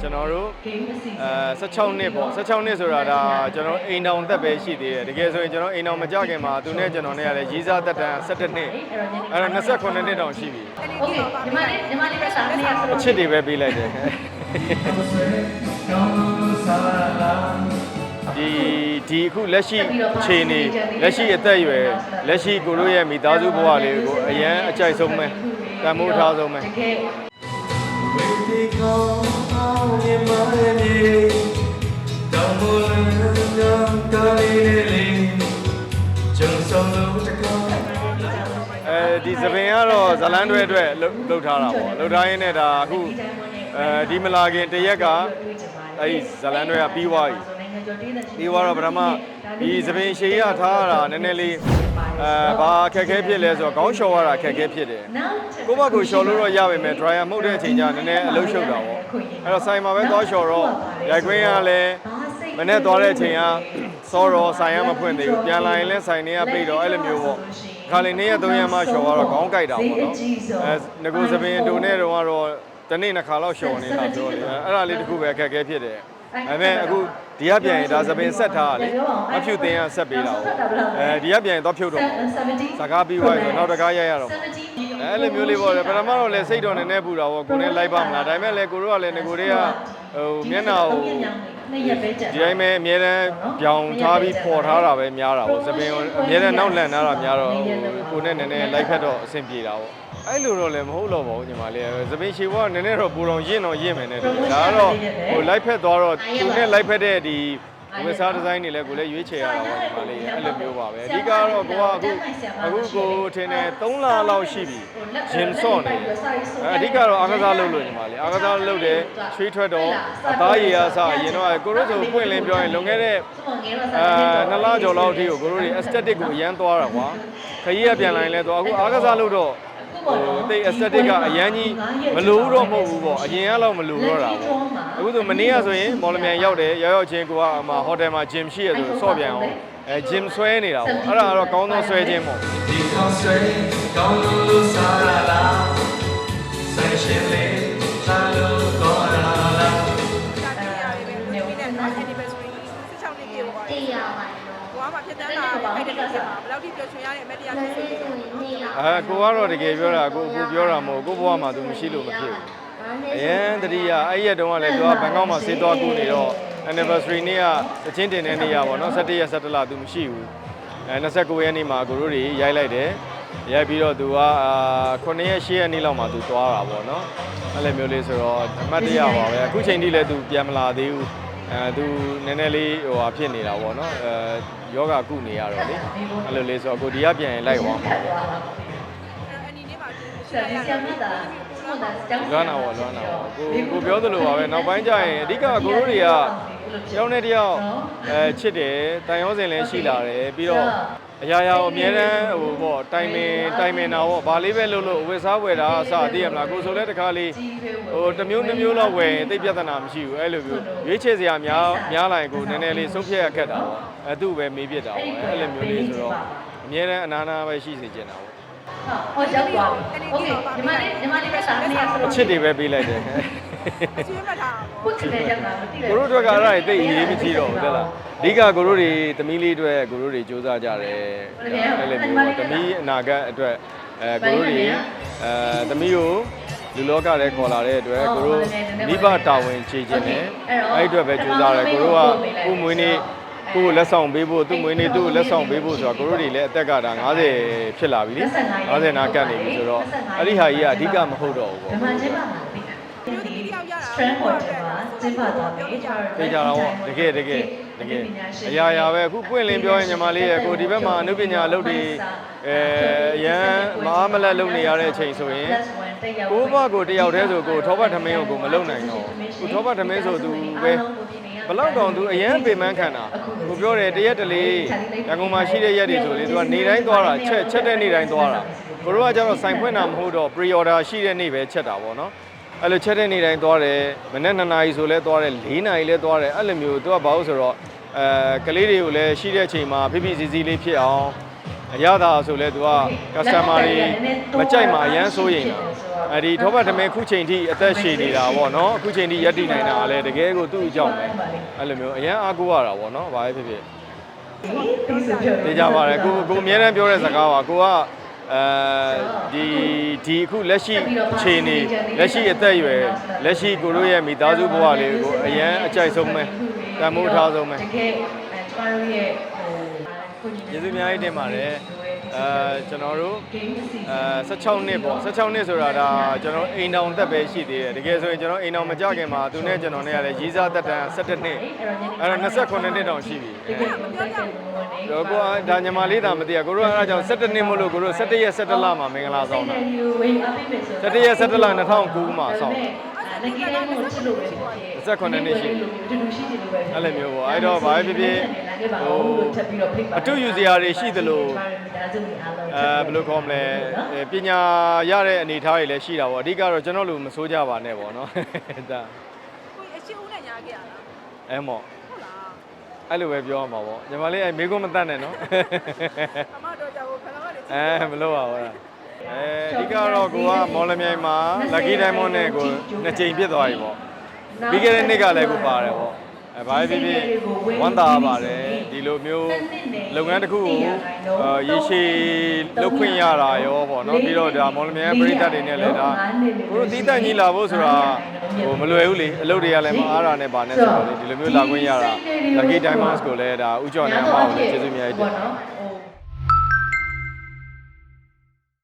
ကျွန်တော်တို့အဲ16နှစ်ပေါ့16နှစ်ဆိုတာဒါကျွန်တော်အိမ်တောင်သက်ပဲရှိသေးတယ်တကယ်ဆိုရင်ကျွန်တော်အိမ်တောင်မကြခင်မှာသူနဲ့ကျွန်တော်နဲ့ကလည်းရီးစားသက်တမ်း17နှစ်အဲ့တော့28နှစ်တောင်ရှိပြီ โอเคညီမလေးညီမလေးပဲစားနေရဆို အချစ်တွေပဲပေးလိုက်တယ်ဒီဒီအခုလက်ရှိအခြေအနေလက်ရှိအသက်အရွယ်လက်ရှိကိုတို့ရဲ့မိသားစုဘဝလေးကိုအရန်အကြိုက်ဆုံးပဲတန်မိုးထားဆုံးပဲ အဲဒီသပင်ကတော့ဇလန်းတွဲအတွက်လှုပ်လှုပ်ထားတာပေါ့လှုပ်ထားရင်းနဲ့ဒါအခုအဲဒီမလာခင်တရက်က အဲဒီဇလန်းတွဲကပြီးသွားပြီပြီးသွားတော့ပထမဒီသပင်ရှည်ရထားရတာနည်းနည်းလေးအဲဘာအခက်အခဲဖြစ်လဲဆိုတော့ခေါင်းလျှော်ရတာအခက်အခဲဖြစ်တယ်နောက်ကိုယ့်ဘက်ကိုလျှော်လို့တော့ရပါမယ် dryer မှုတ်တဲ့အချိန်ကျနည်းနည်းအလုပ်ရှုပ်တာပေါ့အဲ့တော့ဆိုင်မှာပဲသွားလျှော်တော့ရိုက်ခွင်းရလဲမနေ့သွားတဲ့အချိန်ကစောတော့ဆိုင်ရမဖွင့်သေးဘူးပြန်လာရင်လဲဆိုင်နေရပြိတော့အဲ့လိုမျိုးပေါ့ခါလေးနေ့ရက်သုံးရက်မှလျှော်ရတော့ခေါင်းကိုက်တာပေါ့နော်အဲငကိုသပင်တူနဲ့တော့ကတော့ တနေ့နှစ်ခါလောက်လျှော်နေတာပြောလေအဲ့ဒါလေးတခုပဲအခက်အခဲဖြစ်တယ်ဒါပေမဲ့အခုဒီကပြန်ရင်ဒါသပင်ဆက်ထားတာလေမဖြူတင်ရဆက်ပေးတာပေါ့အဲဒီကပြန်ရင်သွားဖြုတ်တော့မှာစကားပြီးသွားရင်နောက်တကားရိုက်ရတော့မှာ အဲ့လိုမျိုးလေးပေါ့လေပထမတော့လည်းစိတ်တော်နည်းနည်းပူတာပေါ့ကိုနဲ့လိုက်ပါမလားဒါပေမဲ့လည်းကိုတို့ကလည်းငကိုတွေကဟိုမျက်နှာကိုနှစ်ရက်ပဲကြာဒီတိုင်းပဲအများတန်းပြောင်ထားပြီးပေါ်ထားတာပဲများတာပေါ့သပင်ကိုအများတန်းနောက်လန်ထားတာများတော့ဟိုကိုနဲ့နည်းနည်းလိုက်ဖက်တော့အဆင်ပြေတာပေါ့အဲ့လိုတော့လည်းမဟုတ်တော့ပါဘူးညီမလေးသပင်ရှည်ဘကနည်းနည်းတော့ပူတော်ရင့်တော့ရင့်မယ်နဲ့တူတယ်ဒါကတော့ဟိုလိုက်ဖက်သွားတော့သူနဲ့လိုက်ဖက်တဲ့ဒီ ဝက်စားဒီဇိုင်းတွေလည်းကိုလည်းရွေးချယ်ရတာပေါ့ညီမလေးအဲ့လိုမျိုးပါပဲအဓိကတော့ကိုကအခုအခုကိုထင်တယ်3လလောက်ရှိပြီဂျင်ဆော့နေတယ်အဓိကတော့အားကစားလုပ်လို့ညီမလေးအားကစားလုပ်တယ်ချွေးထွက်တော့အသားရည်အားစအရင်တော့ကိုရိုးဆိုပွင့်လင်းပြောရင်လွန်ခဲ့တဲ့အဲနှစ်လကျော်လောက်အထိကိုကိုရိုးတွေ aesthetic ကိုအရန်သွားတာကွာခရီးကပြန်လာရင်လည်းတော့အခုအားကစားလုပ်တော့ ဟိုတိတ် aesthetic ကအရန်ကြီးမလိုဘူးတော့မဟုတ်ဘူးပေါ့အရင်ကတော့မလိုတော့တာပေါ့အခုဆိုမနေ့ကဆိုရင်မော်လမြိုင်ရောက်တယ်ရောက်ရောက်ချင်းကိုကအမဟိုတယ်မှာ gym ရှိရဆိုဆော့ပြန်အောင်အဲ gym ဆွဲနေတာပေါ့အဲ့ဒါကတော့ကောင်းသောဆွဲခြင်းပေါ့ဒီကောင်းဆွေကောင်းလို့စားလာဆိုင်ရှင်လေး ဖြစ်တန်းလာအဲ့ဒီကိစ္စမှာဘယ်လောက်ထိပျော်ရွှင်ရတဲ့အမက်တရားဖြစ်စေလဲနေရအဲကိုကတော့တကယ်ပြောတာကိုကိုပြောတာမဟုတ်ကိုဘဝမှာသူမရှိလို့မဖြစ်ဘူးအရင်တတိယအဲ့ရက်တုန်းကလည်းသူကဘန်ကောက်မှာဆေးသွားကူနေတော့ anniversary နေ့ကသချင်းတင်တဲ့နေ့ရပါတော့17ရက်17လသူမရှိဘူးအဲ29ရက်နေ့မှာကိုတို့တွေရိုက်လိုက်တယ်ရိုက်ပြီးတော့သူကအာ9ရက်10ရက်နေ့လောက်မှသူသွားတာပေါ့နော်အဲ့လိုမျိုးလေးဆိုတော့အမှတ်တရပါပဲအခုချိန်ထိလည်းသူပြန်မလာသေးဘူး အဲသူနည်းနည်းလေးဟိုဟာဖြစ်နေတာပေါ့နော်အဲယောဂကုနေရတော့လေအဲ့လိုလေးဆိုတော့ကိုဒီကပြန်ရင်လိုက်သွားမှာပေါ့။အနီနေ့မှာသူဆရာဆရာမတာဟုတ်တာကျောင်းလွမ်းတာပေါ့လွမ်းတာပေါ့ကိုကိုပြောသလိုပါပဲနောက်ပိုင်းကျရင်အဓိကကိုတို့တွေက တယောက်နဲ့တယောက်အဲချစ်တယ်တန်ရောစင်လည်းရှိလာတယ်ပြီးတော့အရာရာကိုအများတန်းဟိုပေါ့တိုင်ပင်တိုင်ပင်တာပေါ့ဗာလေးပဲလုပ်လို့ဝယ်စားဝယ်တာအစသိရမလားကိုဆိုလဲတခါလေးဟိုတစ်မျိုးနှစ်မျိုးလောက်ဝယ်ရင်သိပ်ပြဿနာမရှိဘူးအဲ့လိုမျိုးရွေးချယ်စရာများများလာရင်ကိုနည်းနည်းလေးဆုံးဖြတ်ရခက်တာပေါ့အဲသူ့ပဲမေးပြစ်တာပေါ့အဲ့လိုမျိုးလေးဆိုတော့အများတန်းအနာနာပဲရှိစေချင်တာပေါ့ ဟောရောက်သွားပြီโอเคညီမလေးညီမလေးပဲစားနေရဆို အချစ်တွေပဲပေးလိုက်တယ် အချင်းမှတ်ထားတာခုချင်တဲ့ရောက်တာမသိကိုတို့တို့ကအဲ့ဒါတွေသိအရေးမကြီးတော့ဘူးတဲ့လားအဓိကကိုတို့တွေသမီးလေးအတွက်ကိုတို့တွေစူးစမ်းကြတယ်အဲ့လိုမျိုးပေါ့သမီးအနာဂတ်အတွက်အဲကိုတို့တွေအဲသမီးကိုလူလောကထဲခေါ်လာတဲ့အတွက်ကိုတို့မိဘတာဝန်ချေခြင်းနဲ့အဲ့အတွက်ပဲစူးစမ်းတယ်ကိုတို့ကကိုမွေးနေ့ကိုလက်ဆောင်ပေးဖို့သူ့မွေးနေ့သူ့လက်ဆောင်ပေးဖို့ဆိုတော့ကိုတို့တွေလည်းအသက်ကဒါ90ဖြစ်လာပြီလေ90နာကတ်နေပြီဆိုတော့အဲ့ဒီဟာကြီးကအဓိကမဟုတ်တော့ဘူးဓမ္မပေါ့ချင်းပါမှာပြီဒီ strength water မှာကျင်းပသွားပြီသိကြတော့ဗောတကယ်တကယ်တကယ်အရာရာပဲအခုပွင့်လင်းပြောရင်ညီမလေးရဲ့ကိုဒီဘက်မှာအနုပညာအလုပ်တွေအဲအရန်မအားမလက်လုပ်နေရတဲ့အချိန်ဆိုရင်ကိုဘကိုတယောက်တည်းဆိုကိုထောပတ်ထမင်းကိုကိုမလုပ်နိုင်တော့ကိုထောပတ်ထမင်းဆိုသူပဲဘလောက်တောင်သူအရန်ပေမန်းခံတာကိုပြောတယ်တရက်တလေရန်ကုန်မှာရှိတဲ့ရက်တွေဆိုလေသူကနေတိုင်းသွားတာချက်ချက်တဲ့နေ့တိုင်းသွားတာကိုတို့ကကျတော့စိုင်ဖွင့်တာမဟုတ်တော့ pre order ရှိတဲ့နေ့ပဲချက်တာဗောနော် အဲ့လိုချက်တဲ့နေ့တိုင်းသွားတယ်မနေ့2နာရီဆိုလဲသွားတယ်4နာရီလဲသွားတယ်အဲ့လိုမျိုးသူကဘာလို့ဆိုတော့အဲကလေးတွေကိုလည်းရှိတဲ့အချိန်မှာဖိဖိစီစီလေးဖြစ်အောင်အရသာဆိုလဲသူက customer တွေမကြိုက်မှအရန်စိုးရင်တာအဲဒီထောပတ်တမဲခုချိန်ထိအသက်ရှည်နေတာပေါ့နော်အခုချိန်ထိရပ်တည်နိုင်တာကလည်းတကယ်ကိုသူ့အကြောင်းပဲအဲ့လိုမျိုးအရန်အားကိုးရတာပေါ့နော်ဘာပဲဖြစ်ဖြစ်သိကြပါတယ်ကိုကိုအများတန်းပြောတဲ့စကားပါကိုက အဲဒီဒီအခုလက်ရှိအခြေအနေလက်ရှိအသက်အရွယ်လက်ရှိကိုတို့ရဲ့မိသားစုဘဝလေးကိုအရန်အကြိုက်ဆုံးပဲတန်မိုးထားဆုံးပဲတကယ်ကျမတို့ရဲ့ဟိုကိုကြီးကျေးဇူးအများကြီးတင်ပါတယ် အဲကျွန်တော်တို့အဲ16နှစ်ပေါ့16နှစ်ဆိုတာဒါကျွန်တော်အိမ်တောင်သက်ပဲရှိသေးတယ်တကယ်ဆိုရင်ကျွန်တော်အိမ်တောင်မကြခင်မှာသူနဲ့ကျွန်တော်နဲ့ရတယ်ရီးစားတက်တန်း17နှစ်အဲ့တော့29နှစ်တောင်ရှိပြီတကယ်ကိုတက်တယ်လို့နေတော့ကိုကဒါညီမလေးတာမသိရကိုတို့ကအဲ့ဒါကြောင့်17နှစ်မို့လို့ကိုတို့17ရက်17လမှာမင်္ဂလာဆောင်တာဝေးအပိမယ်ဆို17ရက်17လ2009မှာဆောင် လက်ကီတိုင်းကိုချစ်လို့ပဲဖြစ်ဖြစ်18နှစ်ရှိတူတူရှိတယ်လို့ပဲအဲ့လိုမျိုးပေါ့အဲ့တော့ဘာပဲဖြစ်ဖြစ်ဟိုချက်ပြီးတော့ဖိတ်ပါအတူယူစရာတွေရှိသလိုဒါဆိုရင်အားလုံးအဲဘယ်လိုခေါ်မလဲအဲပညာရတဲ့အနေအထားတွေလည်းရှိတာပေါ့အဓိကတော့ကျွန်တော်လူမစိုးကြပါနဲ့ပေါ့နော်ဒါကိုအရှိဦးနဲ့ညာခဲ့ရလားအဲမော့ဟုတ်လားအဲ့လိုပဲပြောရမှာပေါ့ညီမလေးအဲမိကုန်းမတတ်နဲ့နော်အမတော့ကြောက်ခဏကနေအဲမလို့ပါဘူးလား အဲအဓိကတော့ကိုကမော်လမြိုင်မှာ lucky diamond နဲ့ကိုနှစ်ကြိမ်ပြစ်သွားပြီပေါ့ပြီးခဲ့တဲ့နှစ်ကလည်းကိုပါတယ်ပေါ့အဲဘာပဲဖြစ်ဖြစ်ဝမ်းသာပါတယ်ဒီလိုမျိုးလုပ်ငန်းတစ်ခုကိုအာရေရှည်လုပ်ခွင့်ရတာရောပေါ့နော်ပြီးတော့ဒါမော်လမြိုင်ပြည်သက်တွေနဲ့လည်းဒါကိုတို့တီးတန့်ကြီးလာဖို့ဆိုတာဟိုမလွယ်ဘူးလေအလုပ်တွေကလည်းမအားတာနဲ့ပါနဲ့ဆိုတော့လေဒီလိုမျိုးလာခွင့်ရတာ Lucky Diamonds ကိုလည်းဒါဥကြော်နေအမကိုလည်းကျေးဇူးအများကြီးတင်ပေါ့နော်ဟို